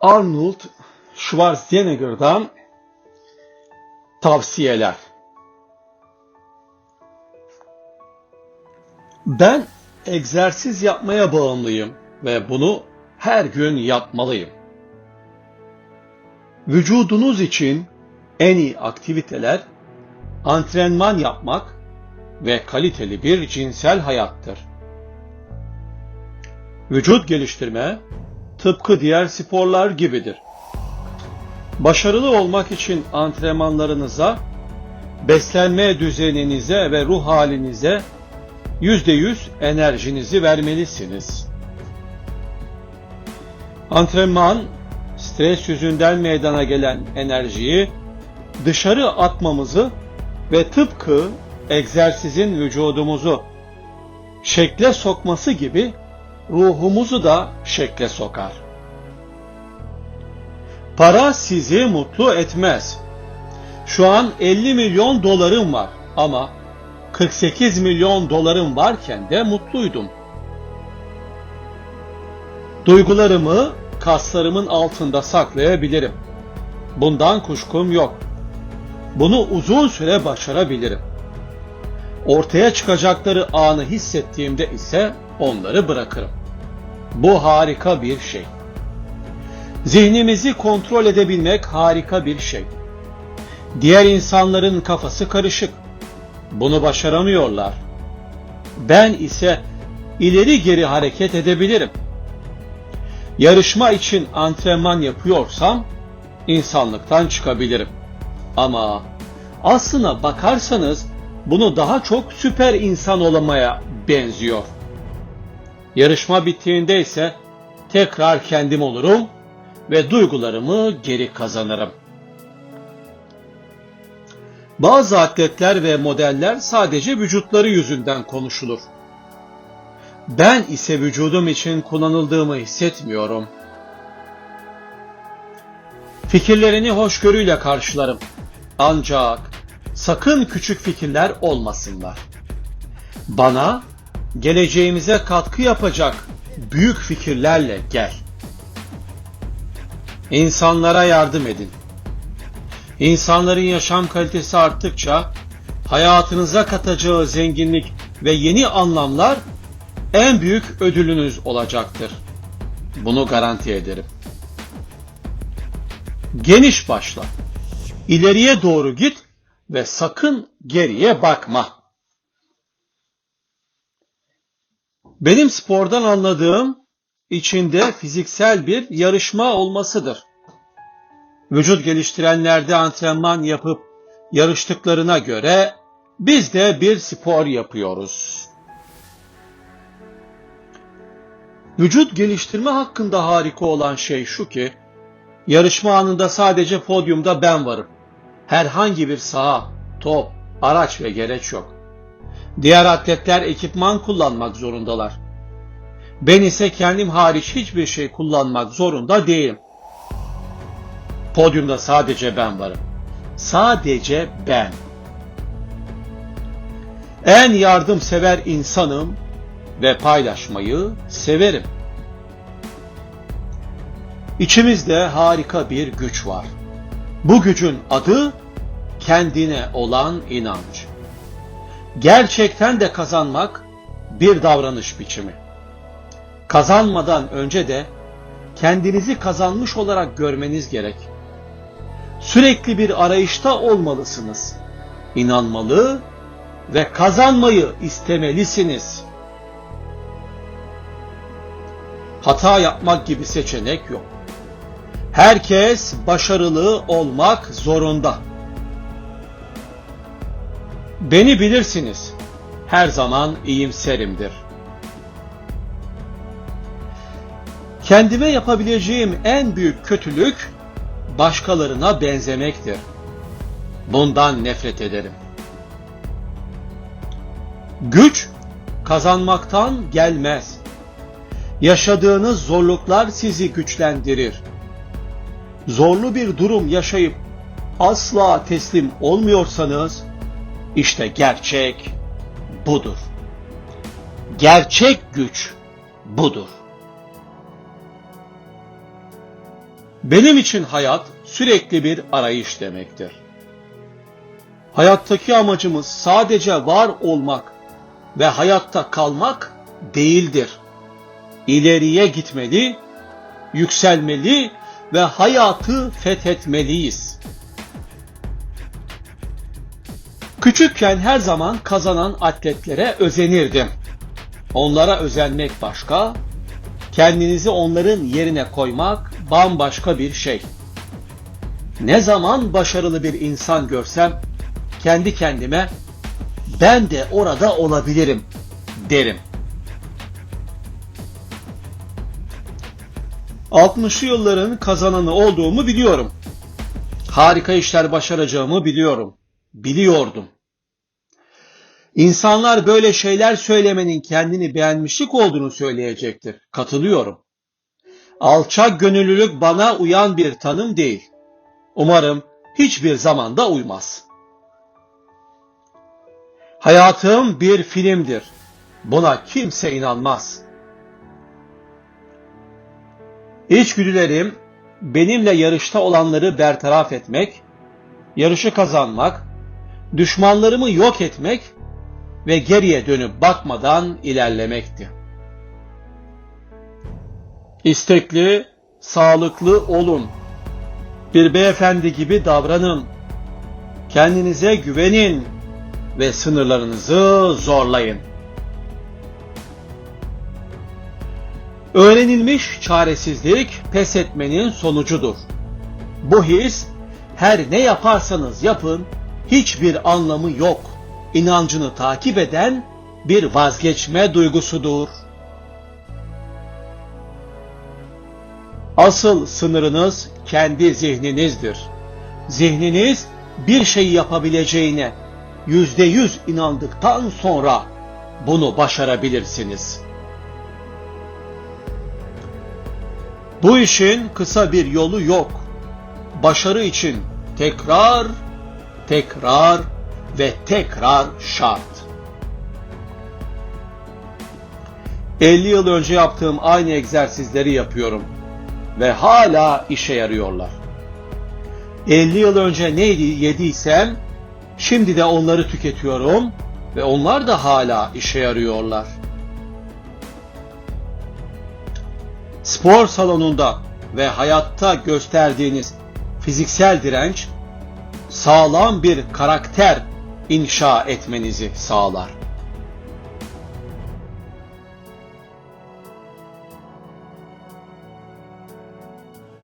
Arnold Schwarzenegger'dan tavsiyeler. Ben egzersiz yapmaya bağımlıyım ve bunu her gün yapmalıyım. Vücudunuz için en iyi aktiviteler antrenman yapmak ve kaliteli bir cinsel hayattır. Vücut geliştirme tıpkı diğer sporlar gibidir. Başarılı olmak için antrenmanlarınıza, beslenme düzeninize ve ruh halinize yüzde yüz enerjinizi vermelisiniz. Antrenman, stres yüzünden meydana gelen enerjiyi dışarı atmamızı ve tıpkı egzersizin vücudumuzu şekle sokması gibi ruhumuzu da şekle sokar. Para sizi mutlu etmez. Şu an 50 milyon dolarım var ama 48 milyon dolarım varken de mutluydum. Duygularımı kaslarımın altında saklayabilirim. Bundan kuşkum yok. Bunu uzun süre başarabilirim. Ortaya çıkacakları anı hissettiğimde ise onları bırakırım. Bu harika bir şey. Zihnimizi kontrol edebilmek harika bir şey. Diğer insanların kafası karışık. Bunu başaramıyorlar. Ben ise ileri geri hareket edebilirim. Yarışma için antrenman yapıyorsam insanlıktan çıkabilirim. Ama aslına bakarsanız bunu daha çok süper insan olamaya benziyor. Yarışma bittiğinde ise tekrar kendim olurum ve duygularımı geri kazanırım. Bazı atletler ve modeller sadece vücutları yüzünden konuşulur. Ben ise vücudum için kullanıldığımı hissetmiyorum. Fikirlerini hoşgörüyle karşılarım. Ancak sakın küçük fikirler olmasınlar. Bana geleceğimize katkı yapacak büyük fikirlerle gel. İnsanlara yardım edin. İnsanların yaşam kalitesi arttıkça hayatınıza katacağı zenginlik ve yeni anlamlar en büyük ödülünüz olacaktır. Bunu garanti ederim. Geniş başla. İleriye doğru git ve sakın geriye bakma. Benim spordan anladığım içinde fiziksel bir yarışma olmasıdır. Vücut geliştirenlerde antrenman yapıp yarıştıklarına göre biz de bir spor yapıyoruz. Vücut geliştirme hakkında harika olan şey şu ki, yarışma anında sadece podyumda ben varım. Herhangi bir saha, top, araç ve gereç yok. Diğer atletler ekipman kullanmak zorundalar. Ben ise kendim hariç hiçbir şey kullanmak zorunda değilim. Podyumda sadece ben varım. Sadece ben. En yardımsever insanım ve paylaşmayı severim. İçimizde harika bir güç var. Bu gücün adı kendine olan inanç. Gerçekten de kazanmak bir davranış biçimi. Kazanmadan önce de kendinizi kazanmış olarak görmeniz gerek. Sürekli bir arayışta olmalısınız. İnanmalı ve kazanmayı istemelisiniz. Hata yapmak gibi seçenek yok. Herkes başarılı olmak zorunda. Beni bilirsiniz. Her zaman iyimserimdir. Kendime yapabileceğim en büyük kötülük başkalarına benzemektir. Bundan nefret ederim. Güç kazanmaktan gelmez. Yaşadığınız zorluklar sizi güçlendirir. Zorlu bir durum yaşayıp asla teslim olmuyorsanız işte gerçek budur. Gerçek güç budur. Benim için hayat sürekli bir arayış demektir. Hayattaki amacımız sadece var olmak ve hayatta kalmak değildir. İleriye gitmeli, yükselmeli ve hayatı fethetmeliyiz. Küçükken her zaman kazanan atletlere özenirdim. Onlara özenmek başka, kendinizi onların yerine koymak bambaşka bir şey. Ne zaman başarılı bir insan görsem kendi kendime ben de orada olabilirim derim. 60'lı yılların kazananı olduğumu biliyorum. Harika işler başaracağımı biliyorum. Biliyordum. İnsanlar böyle şeyler söylemenin kendini beğenmişlik olduğunu söyleyecektir. Katılıyorum. Alçak gönüllülük bana uyan bir tanım değil. Umarım hiçbir zamanda uymaz. Hayatım bir filmdir. Buna kimse inanmaz. İçgüdülerim benimle yarışta olanları bertaraf etmek, yarışı kazanmak, düşmanlarımı yok etmek ve geriye dönüp bakmadan ilerlemekti. İstekli, sağlıklı olun. Bir beyefendi gibi davranın. Kendinize güvenin ve sınırlarınızı zorlayın. Öğrenilmiş çaresizlik pes etmenin sonucudur. Bu his her ne yaparsanız yapın hiçbir anlamı yok. İnancını takip eden bir vazgeçme duygusudur. Asıl sınırınız kendi zihninizdir. Zihniniz bir şey yapabileceğine yüzde yüz inandıktan sonra bunu başarabilirsiniz. Bu işin kısa bir yolu yok. Başarı için tekrar, tekrar ve tekrar şart. 50 yıl önce yaptığım aynı egzersizleri yapıyorum ve hala işe yarıyorlar. 50 yıl önce neydi yediysem şimdi de onları tüketiyorum ve onlar da hala işe yarıyorlar. Spor salonunda ve hayatta gösterdiğiniz fiziksel direnç sağlam bir karakter inşa etmenizi sağlar.